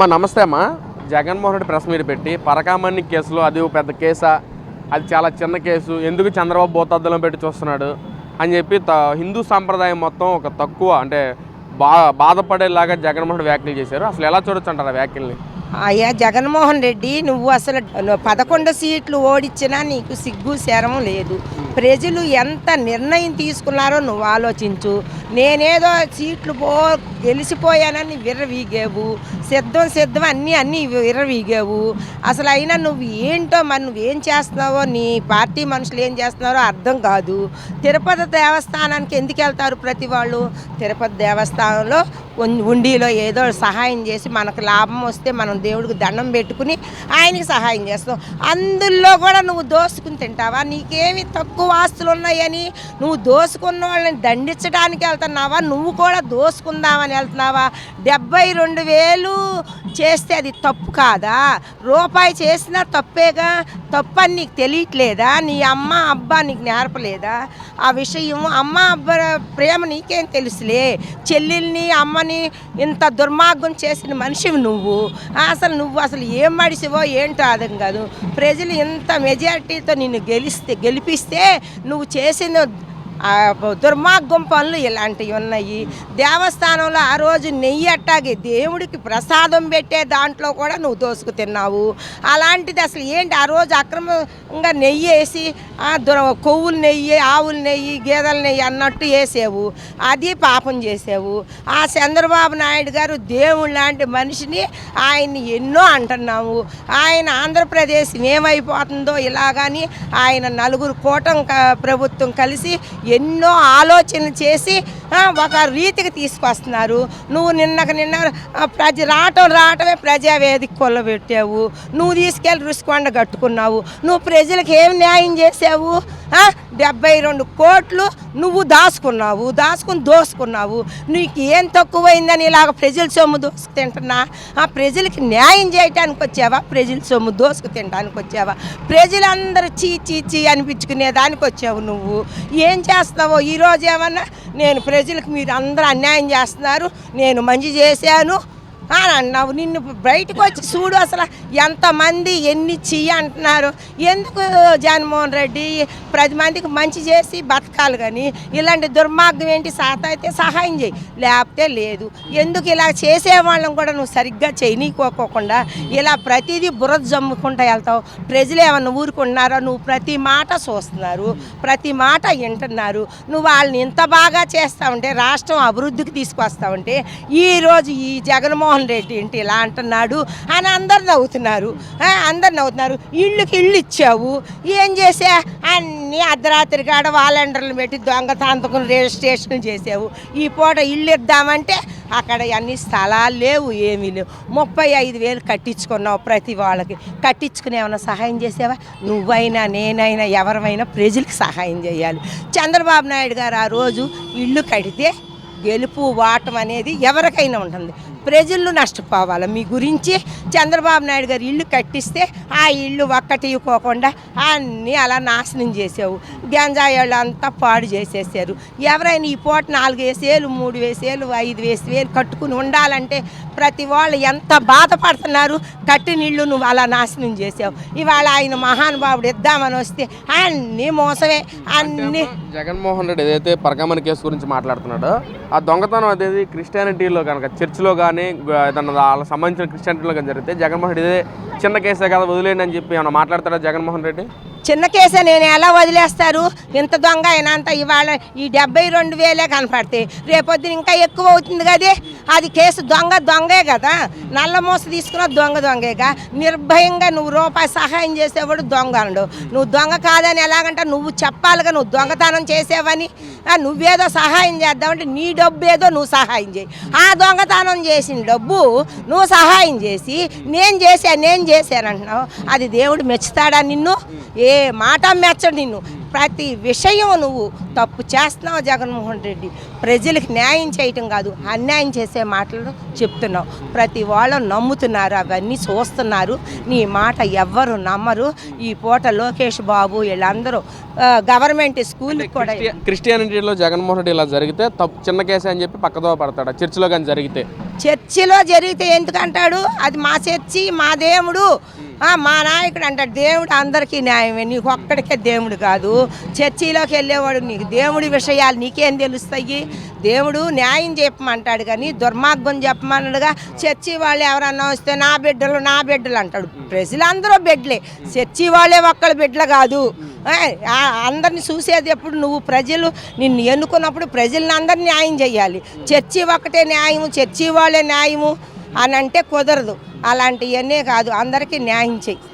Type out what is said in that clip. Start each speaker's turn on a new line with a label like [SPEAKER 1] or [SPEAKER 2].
[SPEAKER 1] అమ్మ నమస్తే అమ్మా. జగన్మోహన్ రెడ్డి ప్రెస్ మీట్ పెట్టి పరకామణి కేసులో అది ఒక పెద్ద కేసా అది చాలా చిన్న కేసు ఎందుకు చంద్రబాబు భూతద్దంలో పెట్టి చూస్తున్నాడు అని చెప్పి త హిందూ సాంప్రదాయం మొత్తం ఒక తక్కువ అంటే బా బాధపడేలాగా జగన్మోహన్ రెడ్డి వ్యాఖ్యలు చేశారు. అసలు ఎలా చూడొచ్చు అంటారు ఆ వ్యాఖ్యల్ని?
[SPEAKER 2] అయ్యా జగన్మోహన్ రెడ్డి నువ్వు అసలు పదకొండు సీట్లు ఓడించినా నీకు సిగ్గు శరం లేదు. ప్రజలు ఎంత నిర్ణయం తీసుకున్నారో నువ్వు ఆలోచించు. నేనేదో సీట్లు పో గెలిచిపోయానని విర్రవీగేవు. సిద్ధం సిద్ధం అన్నీ అన్నీ విర్రవీగావు అసలు అయినా నువ్వు ఏంటో మరి నువ్వేం చేస్తున్నావో నీ పార్టీ మనుషులు ఏం చేస్తున్నారో అర్థం కాదు. తిరుపతి దేవస్థానానికి ఎందుకు వెళ్తారు ప్రతి వాళ్ళు? తిరుపతి దేవస్థానంలో ఉండిలో ఏదో సహాయం చేసి మనకు లాభం వస్తే మనం దేవుడికి దండం పెట్టుకుని ఆయనకి సహాయం చేస్తాం. అందులో కూడా నువ్వు దోసుకుని తింటావా? నీకేమి తక్కువ ఆస్తులు ఉన్నాయని? నువ్వు దోసుకున్న వాళ్ళని దండించడానికి వెళ్తున్నావా? నువ్వు కూడా దోసుకుందామని వెళ్తున్నావా? డెబ్బై రెండు వేలు చేస్తే అది తప్పు కాదా? రూపాయి చేసినా తప్పేగా? తప్పు అని నీకు తెలియట్లేదా? నీ అమ్మ అబ్బా నీకు నేర్పలేదా? ఆ విషయం అమ్మ అబ్బ ప్రేమ నీకేం తెలుసులే? చెల్లెల్ని అమ్మని ఇంత దుర్మార్గం చేసిన మనిషివి నువ్వు. అసలు నువ్వు అసలు ఏం మడిసివో ఏంటో అర్థం కాదు. ప్రజలు ఇంత మెజారిటీతో నిన్ను గెలిస్తే గెలిపిస్తే నువ్వు చేసిన దుర్మార్గం పనులు ఇలాంటివి ఉన్నాయి. దేవస్థానంలో ఆ రోజు నెయ్యి అట్టాగే దేవుడికి ప్రసాదం పెట్టే దాంట్లో కూడా నువ్వు దోసుకు తిన్నావు. అలాంటిది అసలు ఏంటి? ఆ రోజు అక్రమంగా నెయ్యి వేసి దుర కొవ్వుల నెయ్యి ఆవుల నెయ్యి గేదెల నెయ్యి అన్నట్టు వేసావు. అది పాపం చేసావు. ఆ చంద్రబాబు నాయుడు గారు దేవుడు లాంటి మనిషిని ఆయన్ని ఎన్నో అంటున్నాము ఆయన ఆంధ్రప్రదేశ్ ఏమైపోతుందో ఇలాగని ఆయన నలుగురు కూటం క- ప్రభుత్వం కలిసి ఎన్నో ఆలోచనలు చేసి ఒక రీతికి తీసుకొస్తున్నారు. నువ్వు నిన్నకు నిన్న ప్రజ రావటం రావటమే ప్రజావేదిక కొల్లబెట్టావు. నువ్వు తీసుకెళ్ళి రుసికొండ కట్టుకున్నావు. నువ్వు ప్రజలకు ఏం న్యాయం చేసావు డెబ్బై రెండు కోట్లు నువ్వు దాచుకున్నావు దాచుకుని దోసుకున్నావు. నీకు ఏం తక్కువైందని ఇలాగ ప్రజల సొమ్ము దోసుకు తింటున్నా? ఆ ప్రజలకి న్యాయం చేయటానికి వచ్చావా? ప్రజల సొమ్ము దోసుకు తినడానికి వచ్చావా? ప్రజలందరూ చీ చీ చీ అనిపించుకునే దానికి వచ్చావు నువ్వు. ఏం చేస్తావో ఈరోజు ఏమన్నా నేను ప్రజలకు మీరు అందరూ అన్యాయం చేస్తున్నారు. నేను మంచి చేశాను. అన్నావు. నిన్ను బయటకు వచ్చి చూడు అసలు ఎంతమంది ఎన్ని చెయ్యి అంటున్నారు. ఎందుకు జగన్మోహన్ రెడ్డి ప్రతి మందికి మంచి చేసి బతకాలి కానీ? ఇలాంటి దుర్మార్గం ఏంటి? సాత అయితే సహాయం చేయి. లేకపోతే లేదు. ఎందుకు ఇలా చేసేవాళ్ళం కూడా నువ్వు సరిగ్గా చేయనీకోకుండా ఇలా ప్రతిదీ బురద జమ్ముకుంటా వెళ్తావు. ప్రజలు ఏమన్నా ఊరుకుంటున్నారో? నువ్వు ప్రతి మాట చూస్తున్నారు. ప్రతి మాట వింటున్నారు. నువ్వు వాళ్ళని ఇంత బాగా చేస్తావంటే రాష్ట్రం అభివృద్ధికి తీసుకొస్తావంటే ఈరోజు ఈ జగన్మోహన్ రెడ్డి ఏంటి ఇలా అంటున్నాడు అని అందరు నవ్వుతున్నారు. అందరు నవ్వుతున్నారు. ఇళ్ళుకి ఇళ్ళు ఇచ్చావు. ఏం చేసా? అన్నీ అర్ధరాత్రి కాడ వాలంటీర్లు పెట్టి దొంగతాంతకులు రిజిస్ట్రేషన్ చేసావు. ఈ పూట ఇల్లు ఇద్దామంటే అక్కడ అన్ని స్థలాలు లేవు ఏమీ లేవు. ముప్పై ఐదు వేలు కట్టించుకున్నావు ప్రతి వాళ్ళకి. కట్టించుకుని ఏమైనా సహాయం చేసావా? నువ్వైనా నేనైనా ఎవరైనా ప్రజలకు సహాయం చేయాలి. చంద్రబాబు నాయుడు గారు ఆ రోజు ఇల్లు కడితే గెలుపు వాటం అనేది ఎవరికైనా ఉంటుంది. ప్రజలు నష్టపోవాలి. మీ గురించి చంద్రబాబు నాయుడు గారు ఇల్లు కట్టిస్తే ఆ ఇల్లు ఒక్కటి ఇవ్వకోకుండా అన్నీ అలా నాశనం చేసావు. గంజాయి వాళ్ళు అంతా పాడు చేసేసారు. ఎవరైనా ఈ పూట నాలుగు వేసేలు మూడు వేసేలు ఐదు వేసి వేలు కట్టుకుని ఉండాలంటే ప్రతి వాళ్ళు ఎంత బాధపడుతున్నారు? కట్టిన ఇల్లు నువ్వు అలా నాశనం చేసావు. ఇవాళ ఆయన మహానుభావుడు ఇద్దామని వస్తే అన్నీ మోసమే. అన్నీ
[SPEAKER 1] జగన్మోహన్ రెడ్డి ఏదైతే పరకామణి కేసు గురించి మాట్లాడుతున్నాడో ఆ దొంగతనం అనేది క్రిస్టియానిటీలో కనుక చర్చిలో కానీ ఏదన్నా వాళ్ళకి సంబంధించిన క్రిస్టియానిటీలో కానీ జరిగితే జగన్మోహన్ రెడ్డి ఇదే చిన్న కేసే కదా వదిలేండి అని చెప్పి ఏమైనా మాట్లాడతాడా జగన్మోహన్ రెడ్డి?
[SPEAKER 2] చిన్న కేసే నేను ఎలా వదిలేస్తారు? ఇంత దొంగ అయినంత ఇవాళ ఈ డెబ్బై రెండు వేలే కనపడతాయి. రేపొద్దున ఇంకా ఎక్కువ అవుతుంది కదే. అది కేసు దొంగ దొంగే కదా. నల్ల మూస తీసుకున్న దొంగ దొంగేగా. నిర్భయంగా నువ్వు రూపాయి సహాయం చేసేవాడు దొంగ అనడు నువ్వు దొంగ కాదని ఎలాగంటే నువ్వు చెప్పాలిగా నువ్వు దొంగతనం చేసేవని. నువ్వేదో సహాయం చేద్దామంటే నీ డబ్బు ఏదో నువ్వు సహాయం చేయి. ఆ దొంగతనం చేసిన డబ్బు నువ్వు సహాయం చేసి నేను చేశా నేను చేశానంటున్నావు. అది దేవుడు మెచ్చుతాడా నిన్ను? ఏ మాట మెచ్చడు నిన్ను. ప్రతి విషయం నువ్వు తప్పు చేస్తున్నావు జగన్మోహన్ రెడ్డి. ప్రజలకు న్యాయం చేయటం కాదు అన్యాయం చేసే మాటలు చెప్తున్నావు. ప్రతి వాళ్ళు నమ్ముతున్నారు అవన్నీ చూస్తున్నారు. నీ మాట ఎవ్వరు నమ్మరు. ఈ పూట లోకేష్ బాబు వీళ్ళందరూ గవర్నమెంట్ స్కూల్కి కూడా
[SPEAKER 1] క్రిస్టియా- క్రిస్టియానిటీలో జగన్మోహన్ రెడ్డి ఇలా జరిగితే తప్పు చిన్న కేసే అని చెప్పి పక్కదో పడతాడు? చర్చిలో కానీ జరిగితే?
[SPEAKER 2] చర్చిలో జరిగితే ఎందుకంటాడు? అది మా చర్చి మా దేవుడు. మా నాయకుడు అంటాడు దేవుడు అందరికీ న్యాయమే నీకు ఒక్కడికే దేవుడు కాదు. చర్చిలోకి వెళ్ళేవాడు నీకు దేవుడి విషయాలు నీకేం తెలుస్తాయి? దేవుడు న్యాయం చెప్పమంటాడు కానీ దుర్మార్గం చెప్పమన్నాడుగా చర్చి వాళ్ళు ఎవరన్నా వస్తే నా బిడ్డలు నా బిడ్డలు అంటాడు. ప్రజలందరూ బిడ్డలే. చర్చి వాళ్ళే ఒక్కళ్ళ బిడ్డలు కాదు. అందరిని చూసేది ఎప్పుడు నువ్వు ప్రజలు నిన్ను ఎన్నుకున్నప్పుడు ప్రజల్ని అందరినీ న్యాయం చేయాలి చర్చి ఒక్కటే న్యాయము చర్చి వాళ్ళే న్యాయము అని అంటే కుదరదు. అలాంటివన్నీ కాదు అందరికీ న్యాయం చెయ్యి.